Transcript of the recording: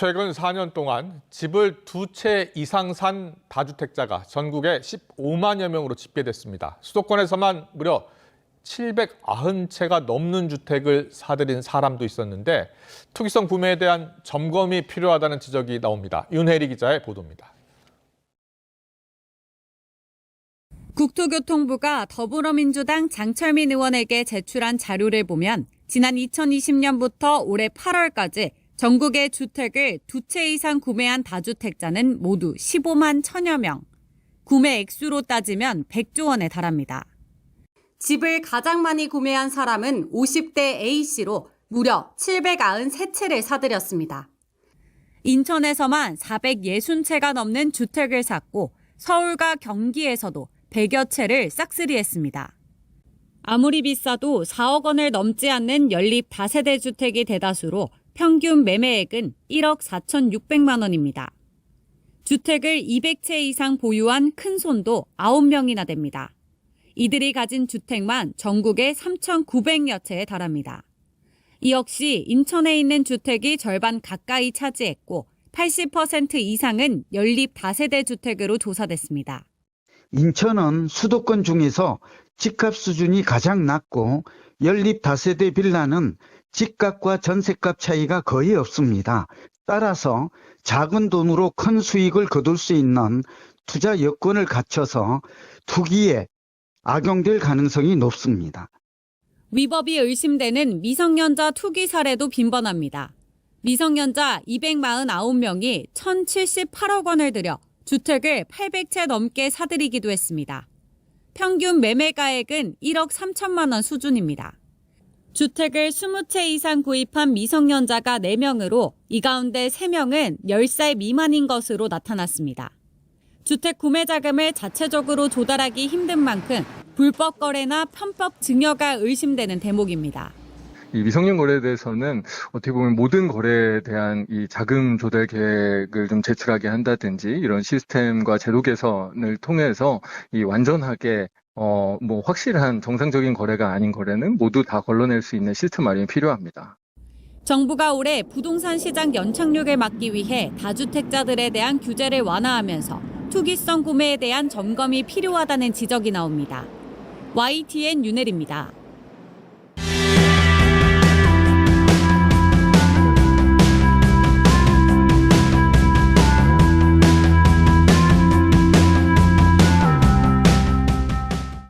최근 4년 동안 집을 두 채 이상 산 다주택자가 전국에 15만여 명으로 집계됐습니다. 수도권에서만 무려 790채가 넘는 주택을 사들인 사람도 있었는데 투기성 구매에 대한 점검이 필요하다는 지적이 나옵니다. 윤혜리 기자의 보도입니다. 국토교통부가 더불어민주당 장철민 의원에게 제출한 자료를 보면 지난 2020년부터 올해 8월까지 전국의 주택을 두 채 이상 구매한 다주택자는 모두 15만 천여 명. 구매 액수로 따지면 100조 원에 달합니다. 집을 가장 많이 구매한 사람은 50대 A씨로 무려 793채를 사들였습니다. 인천에서만 460채가 넘는 주택을 샀고 서울과 경기에서도 100여 채를 싹쓸이했습니다. 아무리 비싸도 4억 원을 넘지 않는 연립 다세대 주택이 대다수로 평균 매매액은 1억 4,600만 원입니다. 주택을 200채 이상 보유한 큰 손도 9명이나 됩니다. 이들이 가진 주택만 전국에 3,900여 채에 달합니다. 이 역시 인천에 있는 주택이 절반 가까이 차지했고 80% 이상은 연립 다세대 주택으로 조사됐습니다. 인천은 수도권 중에서 집값 수준이 가장 낮고 연립 다세대 빌라는 집값과 전세값 차이가 거의 없습니다. 따라서 작은 돈으로 큰 수익을 거둘 수 있는 투자 여건을 갖춰서 투기에 악용될 가능성이 높습니다. 위법이 의심되는 미성년자 투기 사례도 빈번합니다. 미성년자 249명이 1,078억 원을 들여 주택을 800채 넘게 사들이기도 했습니다. 평균 매매가액은 1억 3천만 원 수준입니다. 주택을 20채 이상 구입한 미성년자가 4명으로 이 가운데 3명은 10살 미만인 것으로 나타났습니다. 주택 구매 자금을 자체적으로 조달하기 힘든 만큼 불법 거래나 편법 증여가 의심되는 대목입니다. 이 미성년 거래에 대해서는 어떻게 보면 모든 거래에 대한 이 자금 조달 계획을 좀 제출하게 한다든지 이런 시스템과 제도 개선을 통해서 이 완전하게 어, 뭐 확실한 정상적인 거래가 아닌 거래는 모두 다 걸러낼 수 있는 시스템 마련이 필요합니다. 정부가 올해 부동산 시장 연착륙을 막기 위해 다주택자들에 대한 규제를 완화하면서 투기성 구매에 대한 점검이 필요하다는 지적이 나옵니다. YTN 윤혜리입니다.